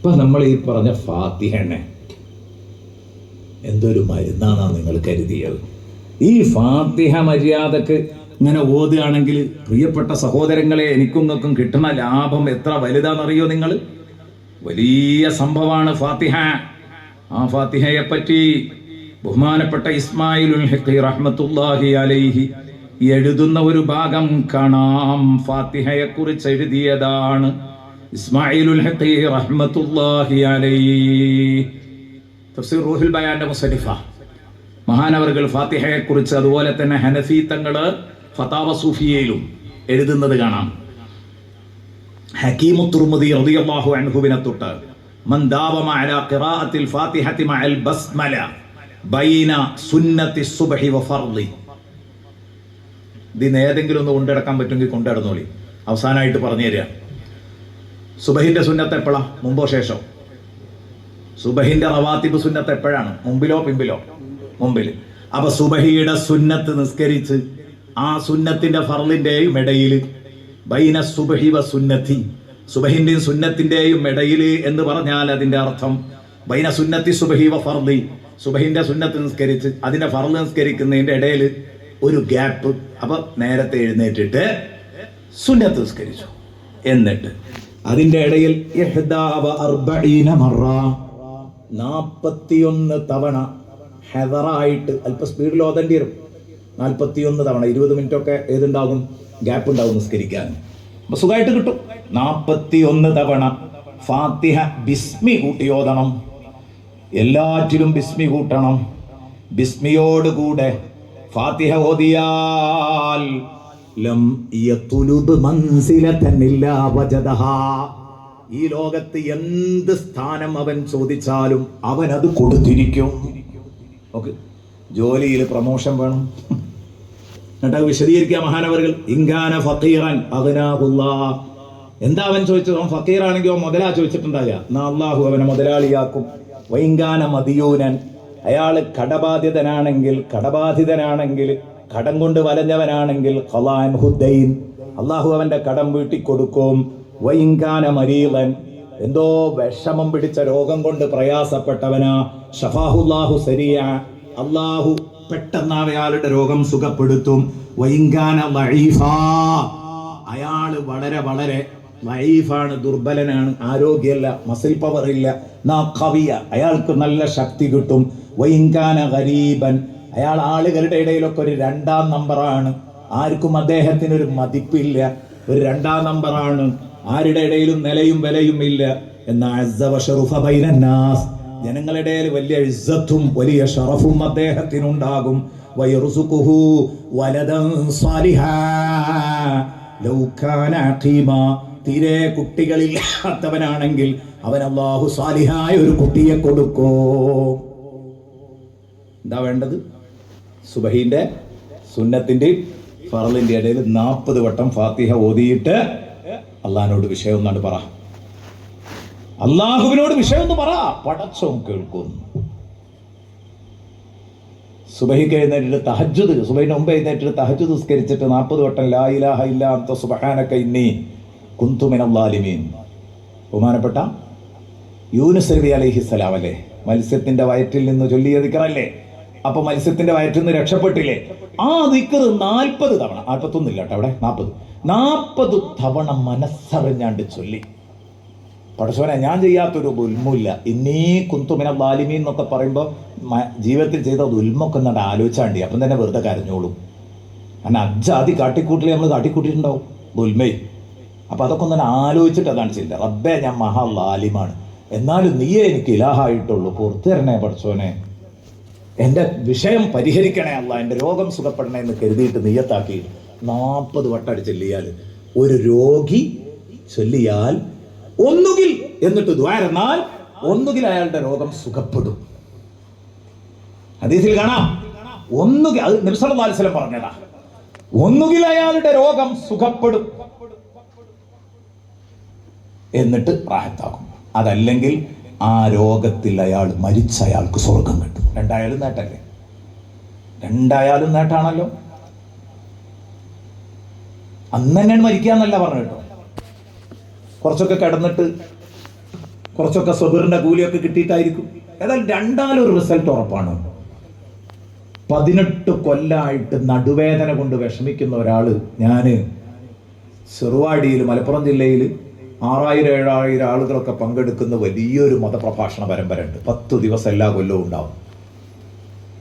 ഇപ്പൊ നമ്മൾ ഈ പറഞ്ഞ ഫാത്തിഹനെ എന്തൊരു മരുന്നാണോ നിങ്ങൾ കരുതിയത്? ഈ ഫാത്തിഹ മര്യാദയ്ക്ക് ഇങ്ങനെ ഓതുകയാണെങ്കിൽ പ്രിയപ്പെട്ട സഹോദരങ്ങളെ എനിക്കും നിങ്ങൾക്കും കിട്ടുന്ന ലാഭം എത്ര വലുതാണെന്നറിയോ നിങ്ങൾ? വലിയ സംഭവമാണ് ഫാത്തിഹ. ആ ഫാത്തിഹയെ പറ്റി ബഹുമാനപ്പെട്ട ഇസ്മായിലുൽ ഹഖി റഹ്മത്തുല്ലാഹി അലൈഹി എഴുതുന്ന ഒരു ഭാഗം കാണാം. ഫാത്തിഹയെ കുറിച്ച് എഴുതിയതാണ്. ഇസ്മായിലുൽ ഹഖി റഹ്മത്തുല്ലാഹി അലൈഹി. തഫ്സീർ റൂഹുൽ അതുപോലെ തന്നെ ഹനഫി തങ്ങൾ ഫതാവ സൂഫിയയിലും എഴുതുന്നത് കാണാം. ഹക്കീമു തുർമുദി റളിയല്ലാഹു അൻഹുവിനെ തൊട്ട് മൻ ദാവ ഖിറാഅത്തിൽ ബസ്മല ബൈന സുന്നത്തി സുബ്ഹി വ ഫർളി ഏതെങ്കിലും ഒന്ന് കൊണ്ടിടക്കാൻ പറ്റുമെങ്കിൽ കൊണ്ടിടന്നോളി അവസാനമായിട്ട് പറഞ്ഞു തരിക. സുബഹിന്റെ സുന്നത്ത് എപ്പോഴാണ് മുമ്പോ ശേഷോ? സുബഹിന്റെ റവാത്തിബ് സുന്നത്ത് എപ്പോഴാണ്? മുമ്പിലോ പിമ്പിലോ? മുമ്പിൽ. അപ്പൊ സുബഹിയുടെ സുന്നത്ത് നിസ്കരിച്ച് ആ സുന്നത്തിന്റെ ഫർലിന്റെയും ഇടയിൽ ബൈന സുബഹി വ സുന്നത്തി. സുബഹിന്റെയും സുന്നത്തിന്റെയും ഇടയിൽ എന്ന് പറഞ്ഞാൽ അതിന്റെ അർത്ഥം ബൈന സുന്നത്തി സുബഹി വ ഫർലി സുബഹിന്റെ സുന്നത്ത് നിസ്കരിച്ച് അതിന്റെ ഫർൽ നിസ്കരിക്കുന്നതിന്റെ ഇടയിൽ ഒരു ഗ്യാപ്പ്. അപ്പൊ നേരത്തെ എഴുന്നേറ്റിട്ട് സുന്നത്ത് നിസ്കരിച്ചു. എന്നിട്ട് അതിന്റെ ഇടയിൽ നാൽപ്പത്തിയൊന്ന് തവണ ഹെതറായിട്ട് അല്പം സ്പീഡിൽ ഓതേണ്ടി വരും. നാൽപ്പത്തിയൊന്ന് തവണ ഇരുപത് മിനിറ്റ് ഒക്കെ ഏതുണ്ടാകും? ഗ്യാപ്പ് ഉണ്ടാകും നിസ്കരിക്കാൻ. അപ്പൊ സുഖമായിട്ട് കിട്ടും. നാൽപ്പത്തിയൊന്ന് തവണ ഫാത്തിഹ ബിസ്മി കൂട്ടി ഓതണം. എല്ലാറ്റിലും ബിസ്മി കൂട്ടണം. ബിസ്മിയോടുകൂടെ ഫാത്തിഹ ഓതിയാൽ ലം ഈ ലോകത്ത് എന്ത് സ്ഥാനം അവൻ ചോദിച്ചാലും അവൻ അത് കൊടുത്തിരിക്കും. ഓക്കെ. ജോലിയിൽ പ്രമോഷൻ വേണം. എന്നിട്ട് വിശദീകരിക്കുക മഹാനവറുകൾ. ഇങ്കാന ഫക്കീറൻ അഗ്നാഹുല്ലാ. എന്താ അവൻ ചോദിച്ചത്? അവൻ ഫക്കീറാണെങ്കിൽ അവൻ മുതലാ ചോദിച്ചിട്ടുണ്ടാകുക എന്നാ അള്ളാഹു അവനെ മുതലാളിയാക്കും. വൈങ്കാന മതിയൂനൻ. അയാൾ കടബാധിതനാണെങ്കിൽ കടബാധിതനാണെങ്കിൽ കടം കൊണ്ട് വലഞ്ഞവനാണെങ്കിൽ അള്ളാഹു അവന്റെ കടം വീട്ടിക്കൊടുക്കും. വൈങ്കാന മരീലൻ. എന്തോ വിഷമം പിടിച്ച രോഗം കൊണ്ട് പ്രയാസപ്പെട്ടവനാ. ഷഫാഹുല്ലാഹു സരിയ അള്ളാഹു പെട്ടെന്ന് അയാളുടെ രോഗം സുഖപ്പെടുത്തും. വൈങ്കാന ലഈഫാ അയാൾ വളരെ വളരെ ലൈഫാണ് ദുർബലനാണ് ആരോഗ്യമല്ല മസിൽ പവർ ഇല്ല നാ കവിയ അയാൾക്ക് നല്ല ശക്തി കിട്ടും. വൈങ്കാന ഗരീബൻ. അയാൾ ആളുകളുടെ ഇടയിലൊക്കെ ഒരു രണ്ടാം നമ്പറാണ്. ആർക്കും അദ്ദേഹത്തിന് ഒരു മതിപ്പില്ല. ഒരു രണ്ടാം നമ്പറാണ്. ആരുടെ ഇടയിലും നിലയും വിലയും ഇല്ല. എന്ന അസ്സ വശറുഫ ബൈനന്നാസ്. ജനങ്ങളുടെ വലിയ ഇസ്സത്തും വലിയ ഷറഫും അദ്ദേഹത്തിനുണ്ടാകും. തീരെ കുട്ടികളില്ലാത്തവനാണെങ്കിൽ അവൻ അള്ളാഹു സാലിഹായ ഒരു കുട്ടിയെ കൊടുക്കോ. എന്താ വേണ്ടത്? സുബഹീന്റെ സുന്നത്തിന്റെയും ഫറലിന്റെ ഇടയിൽ നാൽപ്പത് വട്ടം ഫാത്തിഹ ഓതിയിട്ട് അള്ളഹാനോട് വിഷയം ഒന്നാണ്ട് പറ. അള്ളാഹുവിനോട് വിഷയം ഒന്ന് പറ. പടച്ചവും കേൾക്കുന്നു. സുബഹി എഴുന്നേറ്റിട്ട് തഹജ്ജുദ് സുബഹിന് മുമ്പ് എഴുന്നേറ്റിട്ട് തഹജ്ജുദ് നിസ്കരിച്ചിട്ട് നാൽപ്പത് വട്ടം ലാ ഇലാഹ ഇല്ല അന്ത സുബഹാനക ഇന്നി കുന്തുമിനാലിമീൻ ബഹുമാനപ്പെട്ട യൂനുസ് അലി അലഹിസ്സലാം അല്ലേ മത്സ്യത്തിന്റെ വയറ്റിൽ നിന്ന് ചൊല്ലിയ ദിക്കറല്ലേ അപ്പൊ മത്സ്യത്തിന്റെ വയറ്റിൽ നിന്ന് രക്ഷപ്പെട്ടില്ലേ? ആ ദിക്കറ് നാൽപ്പത് തവണ. നാൽപ്പത്തൊന്നില്ല കേട്ടോ അവിടെ. നാൽപ്പത്. നാൽപ്പത് തവണ മനസ്സറിഞ്ഞാണ്ട് ചൊല്ലി. പടച്ചോനെ ഞാൻ ചെയ്യാത്തൊരു ഉൽമില്ല. ഇന്നീ കുന്തുമിന ബാലിമീൻ എന്നൊക്കെ പറയുമ്പോൾ ജീവിതത്തിൽ ചെയ്ത ഉൽമൊക്കെ എന്നിട്ട് ആലോചിച്ചാണ്ടി. അപ്പം തന്നെ വെറുതെ കരഞ്ഞോളും. അന്ന അജ്ജാതി കാട്ടിക്കൂട്ടിൽ നമ്മൾ കാട്ടിക്കൂട്ടിയിട്ടുണ്ടാവും ഉൽമൈ അപ്പം അതൊക്കെ ഒന്ന് ആലോചിച്ചിട്ട് അതാണ് ചെയ്യില്ല റബ്ബേ ഞാൻ മഹാ ലാലിമാണ്. എന്നാലും നീയേ എനിക്ക് ഇലാഹായിട്ടുള്ളൂ. പുറത്തു തരണേ പഠിച്ചോനെ എന്റെ വിഷയം പരിഹരിക്കണേ അല്ല. എന്റെ രോഗം സുഖപ്പെടണേ എന്ന് കരുതിയിട്ട് നെയ്യത്താക്കി നാൽപ്പത് വട്ടം ചൊല്ലിയാൽ ഒരു രോഗി ചൊല്ലിയാൽ ഒന്നുകിൽ എന്നിട്ട് ദ്വാരന്നാൽ ഒന്നുകിൽ അയാളുടെ രോഗം സുഖപ്പെടും. ഹദീസിൽ കാണാം. ഒന്നുകിൽ അത് നിർസലം പറഞ്ഞതാ. ഒന്നുകിൽ അയാളുടെ രോഗം സുഖപ്പെടും എന്നിട്ട് പ്രായത്താക്കും അതല്ലെങ്കിൽ ആ രോഗത്തിൽ അയാൾ മരിച്ച അയാൾക്ക് സ്വർഗം കിട്ടും. രണ്ടായാലും നേട്ടല്ലേ? രണ്ടായാലും നേട്ടാണല്ലോ. അന്ന് തന്നെയാണ് മരിക്കുക എന്നല്ല പറഞ്ഞു കേട്ടോ. കുറച്ചൊക്കെ കിടന്നിട്ട് കുറച്ചൊക്കെ സ്വബറിന്റെ കൂലിയൊക്കെ കിട്ടിയിട്ടായിരിക്കും. ഏതായാലും രണ്ടാലും ഒരു റിസൾട്ട് ഉറപ്പാണ്. പതിനെട്ട് കൊല്ലായിട്ട് നടുവേദന കൊണ്ട് വിഷമിക്കുന്ന ഒരാൾ ഞാൻ ചെറുവാടിയിൽ മലപ്പുറം ജില്ലയിൽ ആറായിരം ഏഴായിരം ആളുകളൊക്കെ പങ്കെടുക്കുന്ന വലിയൊരു മതപ്രഭാഷണ പരമ്പര ഉണ്ട് പത്തു ദിവസം എല്ലാ കൊല്ലവും ഉണ്ടാവും.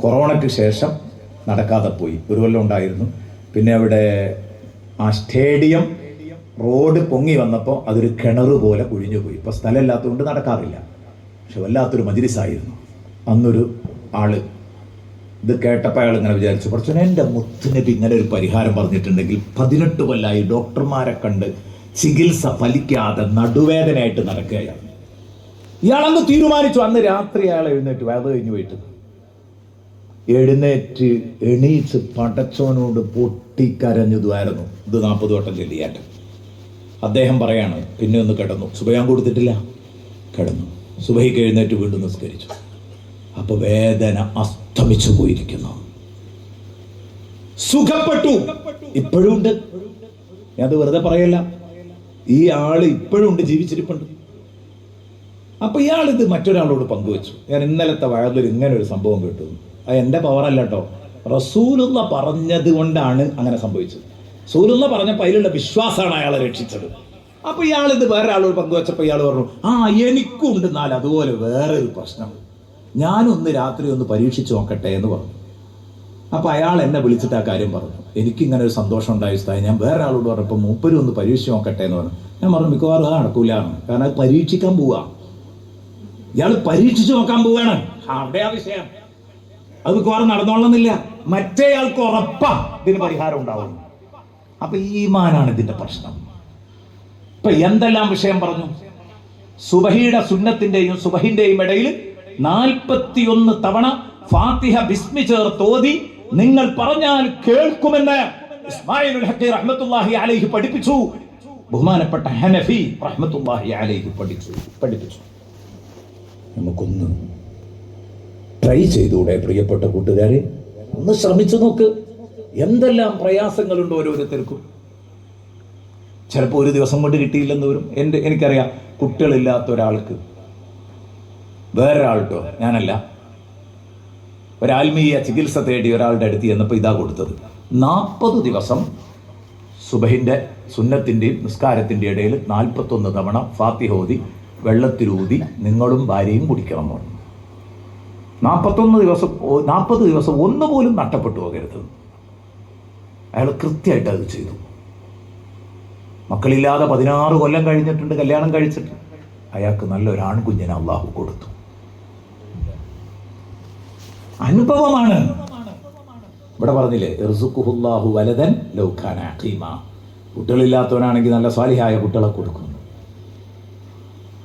കൊറോണയ്ക്ക് ശേഷം നടക്കാതെ പോയി. ഒരു കൊല്ലം ഉണ്ടായിരുന്നു. പിന്നെ അവിടെ ആ സ്റ്റേഡിയം റോഡ് പൊങ്ങി വന്നപ്പോൾ അതൊരു കിണർ പോലെ ഒഴിഞ്ഞു പോയി. ഇപ്പോൾ സ്ഥലമില്ലാത്തതുകൊണ്ട് നടക്കാറില്ല. പക്ഷെ വല്ലാത്തൊരു മജിലിസായിരുന്നു. അന്നൊരു ആൾ ഇത് കേട്ടപ്പോൾ അയാൾ ഇങ്ങനെ വിചാരിച്ചു കുറച്ചു എന്റെ മുത്തുനബി ഇങ്ങനെ ഒരു പരിഹാരം പറഞ്ഞിട്ടുണ്ടെങ്കിൽ പതിനെട്ട് കൊല്ലായി ഡോക്ടർമാരെ കണ്ട് ചികിത്സ ഫലിക്കാതെ നടുവേദനയായിട്ട് നടക്കുകയാണ്. ഇയാളന്ന് തീരുമാനിച്ചു അന്ന് രാത്രി അയാൾ എഴുന്നേറ്റ് വേദ കഴിഞ്ഞു പോയിട്ട്. എഴുന്നേറ്റ് എണീച്ച് പടച്ചോനോട് പൊട്ടിക്കരഞ്ഞതുമായിരുന്നു. ഇത് നാൽപ്പത് വട്ടം ചെല്ലിയാട്ട് അദ്ദേഹം പറയാണ് പിന്നെ ഒന്ന് കിടന്നു. സുബയാൻ കൊടുത്തിട്ടില്ല. കിടന്നു. സുഭയ്ക്ക് എഴുന്നേറ്റ് വീണ്ടും നിസ്കരിച്ചു. അപ്പൊ വേദന അസ്തമിച്ചു പോയിരിക്കുന്നു. സുഖപ്പെട്ടു. ഇപ്പോഴും ഉണ്ട്. ഞാൻ അത് വെറുതെ പറയല്ല. ഈ ആൾ ഇപ്പോഴും ഉണ്ട് ജീവിച്ചിരിപ്പുണ്ട്. അപ്പൊ ഇയാൾ ഇത് മറ്റൊരാളോട് പങ്കുവെച്ചു. ഞാൻ ഇന്നലത്തെ വയറിൽ ഇങ്ങനെ ഒരു സംഭവം കേട്ടു. അത് എന്റെ പവറല്ല കേട്ടോ. റസൂലുള്ള പറഞ്ഞത് കൊണ്ടാണ് അങ്ങനെ സംഭവിച്ചത്. സൂലുള്ള പറഞ്ഞപ്പോൾ അതിലുള്ള വിശ്വാസമാണ് അയാളെ രക്ഷിച്ചത്. അപ്പൊ ഇയാൾ ഇത് വേറെ ആളോട് പങ്കുവച്ചപ്പോൾ ഇയാൾ പറഞ്ഞു ആ എനിക്കും ഉണ്ട് എന്നാൽ അതുപോലെ വേറെ ഒരു പ്രശ്നം. ഞാനൊന്ന് രാത്രി ഒന്ന് പരീക്ഷിച്ച് നോക്കട്ടെ എന്ന് പറഞ്ഞു. അപ്പൊ അയാൾ എന്നെ വിളിച്ചിട്ട് ആ കാര്യം പറഞ്ഞു. എനിക്കിങ്ങനെ ഒരു സന്തോഷം ഉണ്ടായി ഉസ്താദേ. ഞാൻ വേറെ ആളോട് പറഞ്ഞപ്പോൾ മൂപ്പരും ഒന്ന് പരീക്ഷിച്ച് നോക്കട്ടെ എന്ന് പറഞ്ഞു. ഞാൻ പറഞ്ഞു മിക്കവാറും അത് നടക്കൂല. കാരണം അത് പരീക്ഷിക്കാൻ പോവാ. ഇയാൾ പരീക്ഷിച്ച് നോക്കാൻ പോവാണ്. അവിടെ ആ വിഷയം. അത് മിക്കവാറും നടന്നോളന്നില്ല മറ്റേ ആൾക്ക് ഉറപ്പാ ഇതിന് പരിഹാരം ഉണ്ടാവും അപ്പൊ ഈമാനാണ് ഇതിന്റെ പ്രശ്നം. ഇപ്പൊ എന്തെല്ലാം വിഷയം പറഞ്ഞു? സുബഹിയുടെ സുന്നത്തിന്റെയും സുബഹിന്റെയും ഇടയിൽ നാൽപ്പത്തിയൊന്ന് തവണ ഫാത്തിഹ ബിസ്മി ചേർത്തോതി നിങ്ങൾ പറഞ്ഞാൽ കേൾക്കുമെന്ന് ഇസ്മായിൽ ഹക്കി റഹ്മത്തുല്ലാഹി അലൈഹി പഠിപ്പിച്ചു. ബഹുമാനപ്പെട്ട ഹനഫി റഹ്മത്തുല്ലാഹി അലൈഹി പഠിച്ചു. പഠിപ്പിച്ചു. നമുക്കൊന്ന് ട്രൈ ചെയ്തുകൂടെ പ്രിയപ്പെട്ട കൂട്ടുകാരെ? ഒന്ന് ശ്രമിച്ചു നോക്ക്. എന്തെല്ലാം പ്രയാസങ്ങളുണ്ട് ഓരോരുത്തർക്കും. ചിലപ്പോൾ ഒരു ദിവസം കൊണ്ട് കിട്ടിയില്ലെന്ന് വരും. എന്റെ എനിക്കറിയാം കുട്ടികളില്ലാത്ത ഒരാൾക്ക്. വേറൊരാൾട്ടോ ഞാനല്ല. ഒരാത്മീയ ചികിത്സ തേടി ഒരാളുടെ അടുത്ത് ചെന്നപ്പോൾ ഇതാ കൊടുത്തത്. നാൽപ്പത് ദിവസം സുബഹിന്റെ സുന്നത്തിന്റെയും നിസ്കാരത്തിന്റെ ഇടയിൽ നാൽപ്പത്തൊന്ന് തവണ ഫാത്തിഹോതി വെള്ളത്തിലൂതി നിങ്ങളും ഭാര്യയും കുടിക്കണം എന്ന് നാൽപ്പത്തൊന്ന് ദിവസം നാൽപ്പത് ദിവസം ഒന്നുപോലും നഷ്ടപ്പെട്ടു പോകരുത്. അയാൾ കൃത്യമായിട്ട് അത് ചെയ്തു. മക്കളില്ലാതെ പതിനാറ് കൊല്ലം കഴിഞ്ഞിട്ടുണ്ട് കല്യാണം കഴിച്ചിട്ട്. അയാൾക്ക് നല്ലൊരു ആൺകുഞ്ഞിനെ അള്ളാഹു കൊടുത്തു. അനുഭവമാണ്. ഇവിടെ പറഞ്ഞില്ലേ ഇർസുഖുഹുല്ലാഹു വലതൻ ലൗഖാന അഖീമ. കുട്ടികളില്ലാത്തവനാണെങ്കിൽ നല്ല സ്വാലിഹായ കുട്ടികളെ കൊടുക്കുന്നു.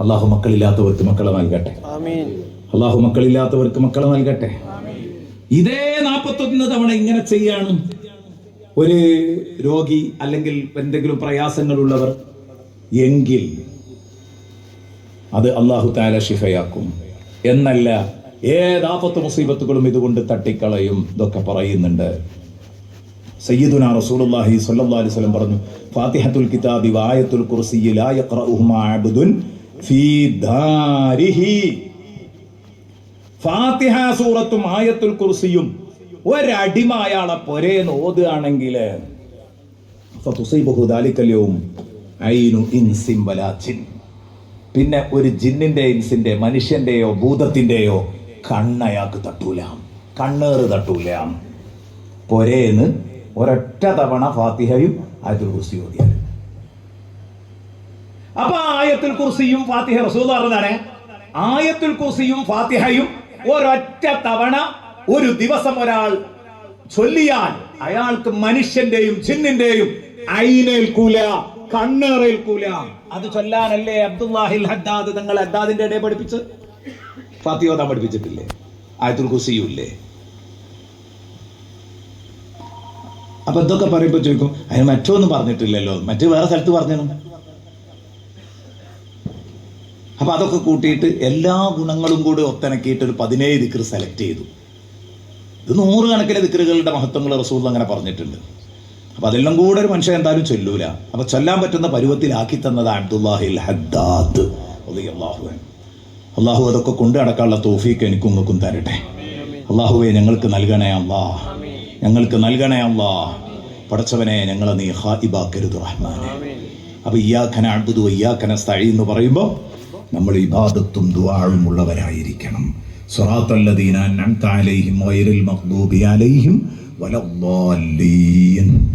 അള്ളാഹു മക്കളില്ലാത്തവർക്ക് മക്കളെ നൽകട്ടെ. ആമീൻ. അള്ളാഹു മക്കളില്ലാത്തവർക്ക് മക്കളെ നൽകട്ടെ. ഇതേ നാൽപ്പത്തൊന്ന് തവണ ഇങ്ങനെ ചെയ്യാണ്. ഒരു രോഗി അല്ലെങ്കിൽ എന്തെങ്കിലും പ്രയാസങ്ങളുള്ളവർ എങ്കിൽ അത് അള്ളാഹു താല ഷിഫയാക്കും എന്നല്ല ഏതാപത്ത് മുസീബത്തുകളും ഇതുകൊണ്ട് തട്ടിക്കളയും ഇതൊക്കെ പറയുന്നുണ്ട്. സയ്യിദുന റസൂലുള്ളാഹി സ്വല്ലല്ലാഹി അലൈഹി വസല്ലം പറഞ്ഞു ഫാത്തിഹത്തുൽ കിതാബി വായത്തുൽ കുർസിയി ലാ യഖറഉഹുമാ അബ്ദുൻ ഫീ ദാരിഹി. ഫാത്തിഹ സൂറത്തും ആയത്തുൽ കുർസിയും ഒരടിമ അയാളെ പൊരേന്ന് ഓതുകയാണെങ്കിൽ യൗം ഐനു ഇൻസിം വലാ ജിൻ. പിന്നെ ഒരു ജിന്നിന്റെ ഇൻസിന്റെ മനുഷ്യന്റെയോ ഭൂതത്തിന്റെയോ കണ്ണയാൾക്ക് തട്ടൂല. കണ്ണേറ് തട്ടൂല. പൊരേന്ന് ഒരൊറ്റ തവണ ഫാത്തിഹയും ആയത്തുൽ കുർസി ഓതിയാൽ. അപ്പൊ ആയത്തുൽ കുർസിയും ഫാത്തിഹ റസൂൽ പറഞ്ഞാണ് ആയത്തുൽ കുർസിയും ഫാത്തിഹയും ഒരൊറ്റ തവണ ഒരു ദിവസം ഒരാൾ ചൊല്ലിയാൽ അയാൾക്ക് മനുഷ്യന്റെയും ചിന്നിന്റെയും ഐനേൽക്കൂല കണ്ണേറേൽക്കൂല. അത് ചൊല്ലാനല്ലേ അബ്ദുല്ലാഹിൽ ഹദ്ദാദ് തങ്ങൾ ഹദ്ദാദിന്റെ ഇടയിൽ പഠിപ്പിച്ച് ഫാത്തിഹ ഓതാൻ പഠിപ്പിച്ചിട്ടില്ലേ? ആയത്തുൽ കുസിയുമില്ലേ ഇല്ലേ? അപ്പൊ ഇതൊക്കെ പറയുമ്പോ ചോദിക്കും അതിന് മറ്റൊന്നും പറഞ്ഞിട്ടില്ലല്ലോ. മറ്റു വേറെ സ്ഥലത്ത് പറഞ്ഞു അപ്പൊ അതൊക്കെ കൂട്ടിയിട്ട് എല്ലാ ഗുണങ്ങളും കൂടി ഒത്തിണക്കിയിട്ട് ഒരു പതിനേഴ് ദിക്കർ സെലക്ട് ചെയ്തു. ഇത് നൂറുകണക്കിന് ദിക്കറുകളുടെ മഹത്വങ്ങൾ റസൂൽ അങ്ങനെ പറഞ്ഞിട്ടുണ്ട്. അപ്പൊ അതെല്ലാം കൂടെ ഒരു മനുഷ്യൻ എന്തായാലും ചൊല്ലൂല. അപ്പൊ ചൊല്ലാൻ പറ്റുന്ന പരുവത്തിലാക്കി തന്നത് അബ്ദുല്ലാഹിൽ ഹദ്ദാദ് അള്ളാഹു. അള്ളാഹു അതൊക്കെ കൊണ്ടു നടക്കാനുള്ള തോഫീക്ക് എനിക്കും നിങ്ങൾക്കും തരട്ടെ. അള്ളാഹുവെ ഞങ്ങൾക്ക് നൽകണേ അള്ളാ. ഞങ്ങൾക്ക് നൽകണേ അള്ളാ. പടച്ചവനെ ഞങ്ങളെ നീ ഹായിബാക്കരുത് റഹ്മാനെ. അപ്പൊ ഇയാഖന അഴുതു ഇയാക്കന സ്ഥഴി എന്ന് പറയുമ്പോൾ നമ്മൾ ഇബാദത്തും ദുവാഴും ഉള്ളവരായിരിക്കണം. സ്വറാത്തല്ലദീന അലൈഹിം വൈറിൽ മഗ്ദൂബി അലൈഹിം വലദ്ദാല്ലീൻ.